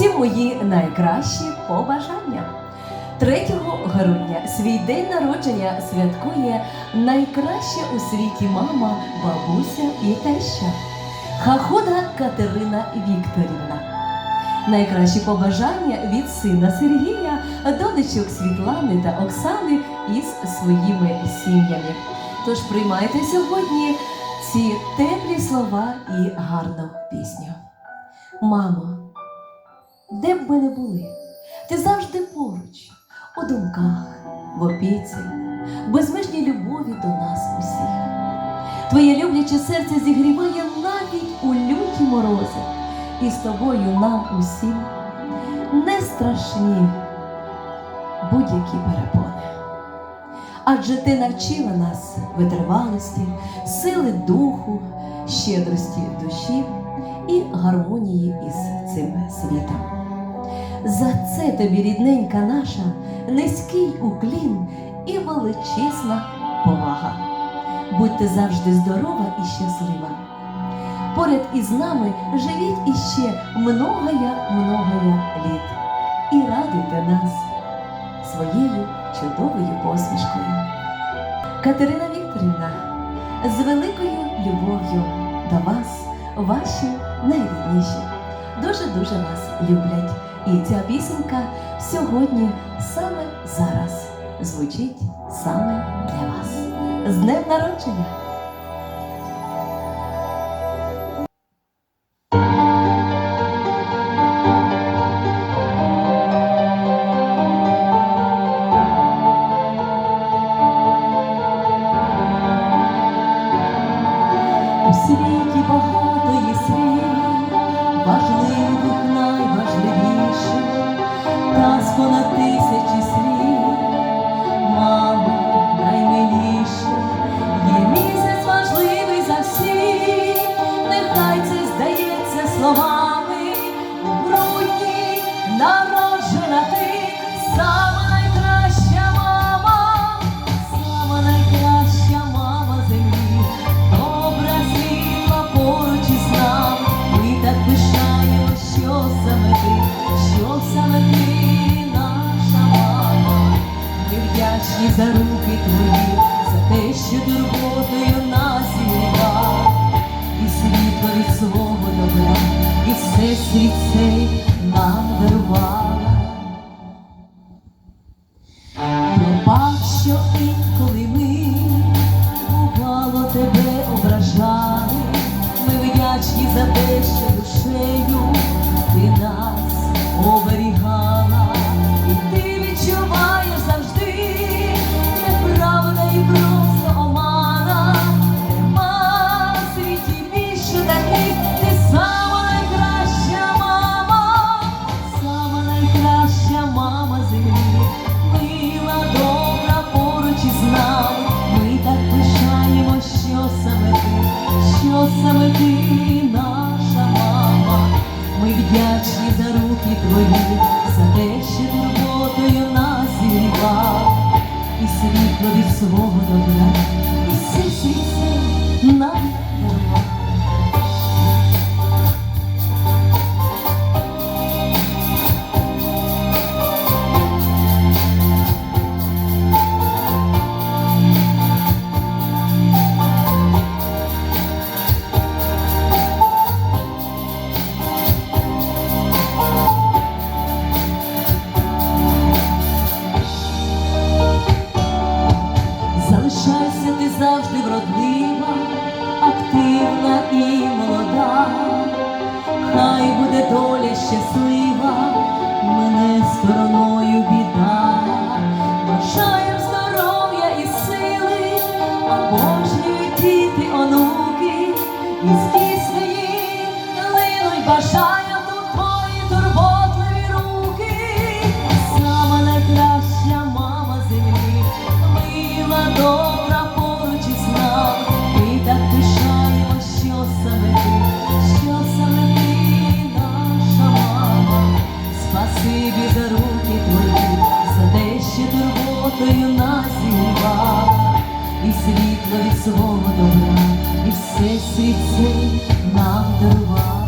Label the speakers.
Speaker 1: всі мої найкращі побажання. 3 грудня свій день народження святкує найкраща у світі мама, бабуся і теща Хахода Катерина Вікторівна. Найкращі побажання від сина Сергія, донечок Світлани та Оксани із своїми сім'ями. Тож приймайте сьогодні ці теплі слова і гарну пісню. Мамо, де б ми не були, ти завжди поруч, у думках, в опіці, в безмежній любові до нас усіх. Твоє любляче серце зігріває навіть у люті морози, і з тобою нам усім не страшні будь-які перепони. Адже ти навчила нас витривалості, сили духу, щедрості душі і гармонії із цим світом. За це тобі, рідненька наша, низький уклін і величезна повага. Будьте завжди здорова і щаслива. Поряд із нами живіть іще многоя многоя літ і радуйте нас своєю чудовою посмішкою. Катерина Вікторівна, з великою любов'ю до вас, ваші найрідніші, дуже-дуже вас люблять. І ця пісенька сьогодні, саме зараз, звучить саме для вас. З днем народження! Світ цей нам дарувала. Пробач, що інколи ми бувало тебе ображали, ми вдячні за те, що душею саме ти, наша мама. Ми вдячні за руки твої, за те, що турботою нас зігрівав, і світло від свого добра, і все світло нам доля щаслива, мене стороною біда, бажаєм здоров'я і сили, обожнюють діти, онуки, свого добра, і все світ нам дарував.